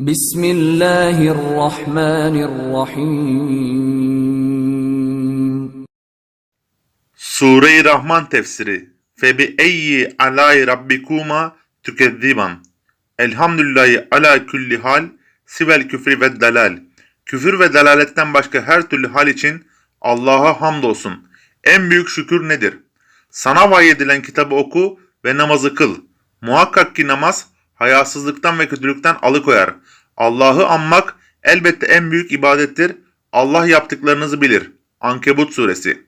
Bismillahirrahmanirrahim. Sure-i Rahman tefsiri Febi eyyi alay rabbikuma tükezziban. Elhamdülillahi ala külli hal sivel küfri ve delal. Küfür ve delaletten başka her türlü hal için Allah'a hamdolsun. En büyük şükür nedir? Sana vahyedilen kitabı oku ve namazı kıl. Muhakkak ki namaz hayasızlıktan ve kötülükten alıkoyar. Allah'ı anmak elbette en büyük ibadettir. Allah yaptıklarınızı bilir. Ankebut suresi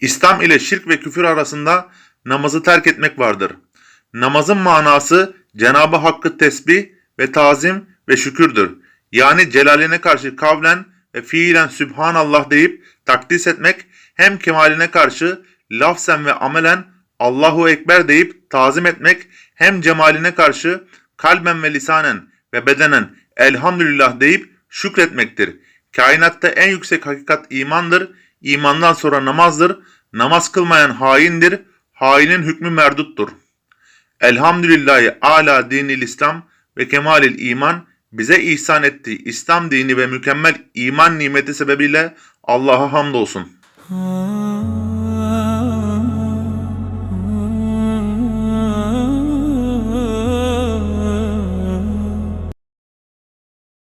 İslam ile şirk ve küfür arasında namazı terk etmek vardır. Namazın manası Cenab-ı Hakk'ı tesbih ve tazim ve şükürdür. Yani celaline karşı kavlen ve fiilen Sübhanallah deyip takdis etmek hem kemaline karşı lafzen ve amelen Allahu Ekber deyip tazim etmek hem cemaline karşı kalben ve lisanen ve bedenen elhamdülillah deyip şükretmektir. Kainatta en yüksek hakikat imandır. İmandan sonra namazdır. Namaz kılmayan haindir. Hainin hükmü merduttur. Elhamdülillahi ala dinil İslam ve kemalil iman bize ihsan ettiği İslam dini ve mükemmel iman nimeti sebebiyle Allah'a hamdolsun. Ah